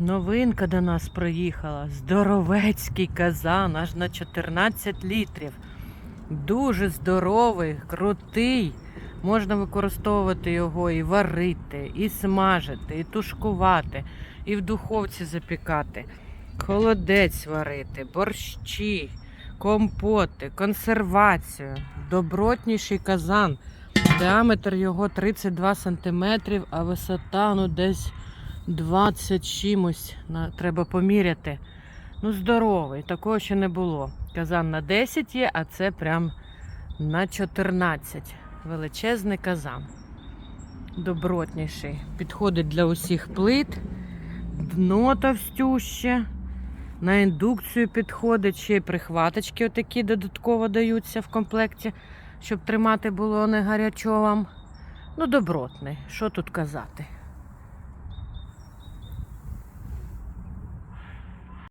Новинка до нас приїхала. Здоровецький казан, аж на 14 літрів. Дуже здоровий, крутий. Можна використовувати його і варити, і смажити, і тушкувати, і в духовці запікати. Холодець варити, борщі, компоти, консервацію. Добротніший казан. Діаметр його 32 см, а висота ну, десь 20 чимось. На, треба поміряти. Ну, здоровий, такого ще не було. Казан на 10 є, а це прям на 14. Величезний казан. Добротніший. Підходить для усіх плит. Дно товстюще. На індукцію підходить, ще й прихваточки отакі додатково даються в комплекті, щоб тримати було не гарячо вам. Ну, добротний, що тут казати.